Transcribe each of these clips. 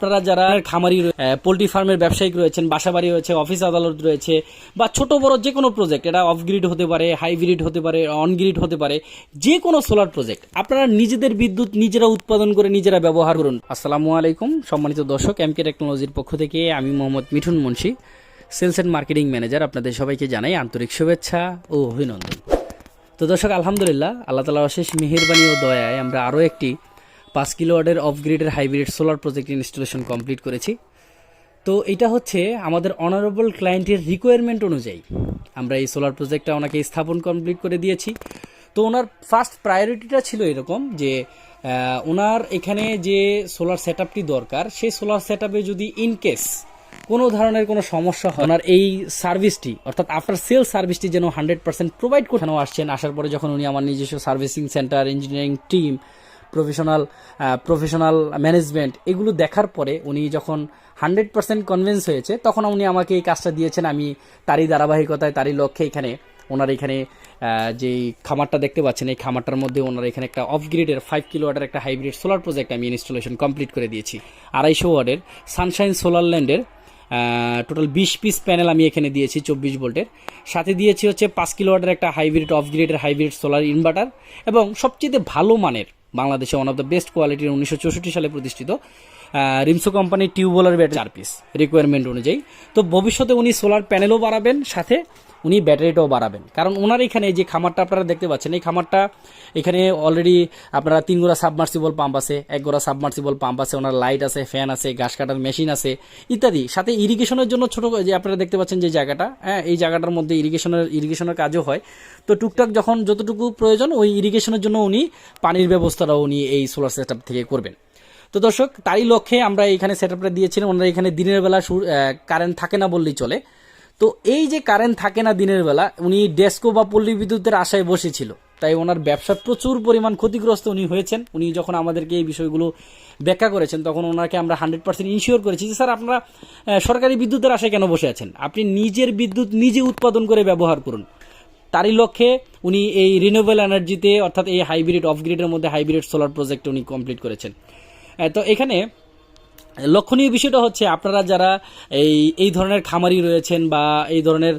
আপনারা যারা খামারি পোলট্রি ফার্মের ব্যবসায়িক রয়েছেন, বাসাবাড়ি রয়েছে, অফিস আদালত রয়েছে, বা ছোট বড় যে কোনো প্রজেক্ট এটা অফ গ্রিড হতে পারে হাইব্রিড হতে পারে অন গ্রিড হতে পারে, যে কোনো সোলার প্রজেক্ট আপনারা নিজেদের বিদ্যুৎ নিজেরা উৎপাদন করে নিজেরা ব্যবহার করুন। আসসালামু আলাইকুম, সম্মানিত দর্শক এমকে টেকনোলজির পক্ষ থেকে আমি Mohammad Mithun Munshi sales and marketing manager আপনাদের সবাইকে জানাই আন্তরিক শুভেচ্ছা ও অভিনন্দন। তো দর্শক, আলহামদুলিল্লাহ, আল্লাহ তালা অশেষ মেহেরবানি ও দয়ায় আমরা আরও একটি পাঁচ কিলো ওয়ার্ডের off গ্রিডের hybrid solar project installation complete করেছি। তো এটা হচ্ছে আমাদের অনারেবল ক্লায়েন্টের রিকোয়ারমেন্ট অনুযায়ী আমরা এই সোলার প্রজেক্টটা ওনাকে স্থাপন কমপ্লিট করে দিয়েছি। তো ওনার ফার্স্ট প্রায়োরিটিটা ছিল এরকম যে ওনার এখানে যে সোলার সেট দরকার, সেই সোলার সেট যদি ইন কেস কোনো ধরনের কোনো সমস্যা হয়, ওনার এই সার্ভিসটি অর্থাৎ আফটার সেল সার্ভিসটি যেন হান্ড্রেড পার্সেন্ট প্রোভাইড করতে আসছেন? আসার পরে যখন উনি আমার নিজস্ব servicing centre engineering team professional professional management এগুলো দেখার পরে উনি যখন হান্ড্রেড পার্সেন্ট কনভিন্স হয়েছে তখন উনি আমাকে এই কাজটা দিয়েছেন। আমি তারই ধারাবাহিকতায় তারই লক্ষ্যে এখানে ওনার এখানে আহ, যে খামারটা দেখতে পাচ্ছেন এই খামারটার মধ্যে ওনার এখানে একটা অফ গ্রিডের ফাইভ কিলো ওয়াটের একটা হাইব্রিড সোলার প্রজেক্ট আমি ইনস্টলেশন কমপ্লিট করে দিয়েছি। আড়াইশো ওয়ার্ডের সানশাইন সোলার ল্যান্ডের টোটাল বিশ পিস প্যানেল আমি এখানে দিয়েছি চব্বিশ ভোল্টের। সাথে দিয়েছি হচ্ছে পাঁচ কিলো ওয়াটের একটা হাইব্রিড অফ গ্রিডের হাইব্রিড সোলার ইনভার্টার এবং সবচেয়ে ভালো মানের বাংলাদেশে ওয়ান অফ দ্য বেস্ট কোয়ালিটির উনিশশো চৌষট্টি সালে প্রতিষ্ঠিত রিমসো কোম্পানি টিউবওয়েলের ব্যাটারি চার পিস রিকোয়ারমেন্ট অনুযায়ী। তো ভবিষ্যতে উনি সোলার প্যানেলও বাড়াবেন সাথে উনি ব্যাটারিটাও বাড়াবেন। কারণ ওনার এখানে যে খামারটা আপনারা দেখতে পাচ্ছেন, এই খামারটা এখানে অলরেডি আপনারা তিন গোড়া সাবমার্সিবল পাম্প আছে, এক গোড়া সাবমার্সিবল পাম্প আছে, ওনার লাইট আছে ফ্যান আছে, ঘাস কাটার মেশিন আছে, ইত্যাদি। সাথে ইরিগেশনের জন্য ছোট যে আপনারা দেখতে পাচ্ছেন যে জায়গাটা হ্যাঁ এই জায়গাটার মধ্যে ইরিগেশনের ইরিগেশনের কাজও হয়। তো টুকটাক যখন যতটুকু প্রয়োজন, ওই ইরিগেশনের জন্য উনি পানির ব্যবস্থাটাও উনি এই সোলার সেট থেকে করবেন। তো দর্শক, তারই লক্ষ্যে আমরা এখানে সেট আপটা দিয়েছিলাম। ওনারা এখানে দিনের বেলা কারেন্ট থাকে না বললেই চলে। তো এই যে কারেন্ট থাকে না দিনের বেলা, উনি ডেস্কো বা পল্লী বিদ্যুতের আশায় বসেছিল। তাই ওনার ব্যবসা প্রচুর পরিমাণ ক্ষতিগ্রস্ত উনি হয়েছেন। উনি যখন আমাদেরকে এই বিষয়গুলো ব্যাখ্যা করেছেন, তখন ওনাকে আমরা হান্ড্রেড পার্সেন্ট ইনশিওর করেছি যে, স্যার, আপনারা সরকারি বিদ্যুতের আশায় কেন বসে আছেন? আপনি নিজের বিদ্যুৎ নিজে উৎপাদন করে ব্যবহার করুন। তারই লক্ষ্যে উনি এই রিনিউয়েবল এনার্জিতে অর্থাৎ এই হাইব্রিড অফ গ্রিডের মধ্যে হাইব্রিড সোলার প্রজেক্ট উনি কমপ্লিট করেছেন। তো এখানে লক্ষণীয় বিষয়টা হচ্ছে আপনারা যারা এই এই ধরনের খামারি রয়েছেন বা এই ধরনের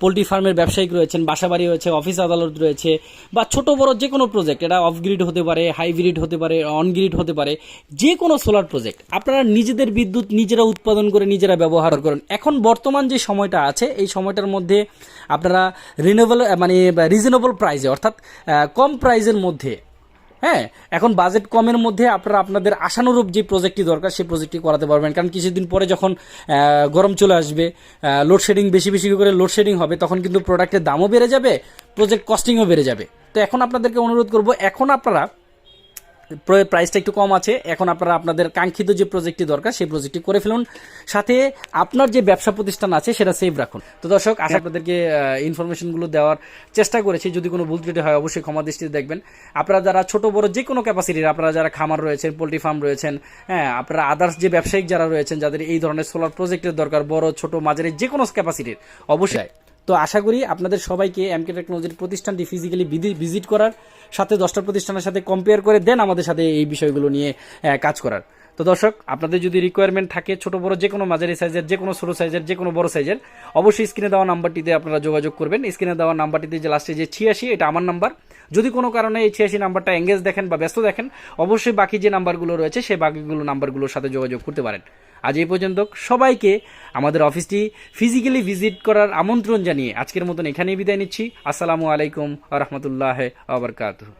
পোলট্রি ফার্মের ব্যবসায়িক রয়েছেন, বাসাবাড়ি রয়েছে, অফিস আদালত রয়েছে, বা ছোট বড় যে কোনো প্রজেক্ট এটা অফ গ্রিড হতে পারে হাইব্রিড হতে পারে অন গ্রিড হতে পারে যে কোনো সোলার প্রজেক্ট আপনারা নিজেদের বিদ্যুৎ নিজেরা উৎপাদন করে নিজেরা ব্যবহার করেন। এখন বর্তমান যে সময়টা আছে, এই সময়টার মধ্যে আপনারা রিনেবল মানে রিজনেবল প্রাইসে অর্থাৎ কম প্রাইসের মধ্যে হ্যাঁ এখন বাজেট কমের মধ্যে আপনারা আপনাদের আশানুরূপ যে প্রজেক্টটি দরকার, সেই প্রজেক্টটি করাতে পারবেন। কারণ কিছুদিন পরে যখন গরম চলে আসবে লোডশেডিং বেশি বেশি করে লোডশেডিং হবে, তখন কিন্তু প্রোডাক্টের দামও বেড়ে যাবে প্রজেক্ট কস্টিংও বেড়ে যাবে। তো এখন আপনাদেরকে অনুরোধ করব, এখন আপনারা প্রাইসটা একটু কম আছে। এখন আপনারা আপনাদের কাঙ্ক্ষিত যে প্রজেক্টটি দরকার সেই প্রজেক্টটি করে ফেলুন। সাথে আপনার যে ব্যবসা প্রতিষ্ঠান আছে সেটা সেভ রাখুন। তো দর্শক আশা আপনাদেরকে ইনফরমেশনগুলো দেওয়ার চেষ্টা করেছি। যদি কোনো ভুল ত্রুটি হয় অবশ্যই ক্ষমা দৃষ্টিতে দেখবেন। আপনারা যারা ছোট বড় যে কোনো ক্যাপাসিটির আপনারা যারা খামার রয়েছেন পোলট্রি ফার্ম রয়েছেন হ্যাঁ আপনারা আদার্স যে ব্যবসায়িক যারা রয়েছেন যাদের এই ধরনের সোলার প্রজেক্টের দরকার বড় ছোট মাঝারি যে কোনো ক্যাপাসিটির অবশ্যই। তো আশা করি আপনাদের সবাইকে এমকে টেকনোলজির প্রতিষ্ঠানটি ফিজিক্যালি ভিজিট করার সাথে দশটা প্রতিষ্ঠানের সাথে কম্পেয়ার করে দেন আমাদের সাথে এই বিষয়গুলো নিয়ে কাজ করার। তো দর্শক, আপনাদের যদি রিকোয়ারমেন্ট থাকে, ছোট বড় যে কোনো মাঝারি সাইজের যে কোনো ছোট সাইজের যে কোনো বড় সাইজের অবশ্যই স্ক্রিনে দেওয়া নাম্বারটিতে আপনারা যোগাযোগ করবেন। স্ক্রিনে দেওয়া নাম্বারটিতে যে লাস্টে যে ছিয়াশি, এটা আমার নাম্বার যদি কোনো কারণে এই ছিয়াশি নাম্বারটা এঙ্গেজ দেখেন বা ব্যস্ত দেখেন, অবশ্যই বাকি যে নাম্বারগুলো রয়েছে, সেই বাকিগুলো নাম্বারগুলোর সাথে যোগাযোগ করতে পারেন। আজ এই পর্যন্ত সবাইকে আমাদের অফিসটি ফিজিক্যালি ভিজিট করার আমন্ত্রণ জানিয়ে আজকের মতন এখানেই বিদায় নিচ্ছি। আসসালামু আলাইকুম রহমতুল্লাহ আবরকাত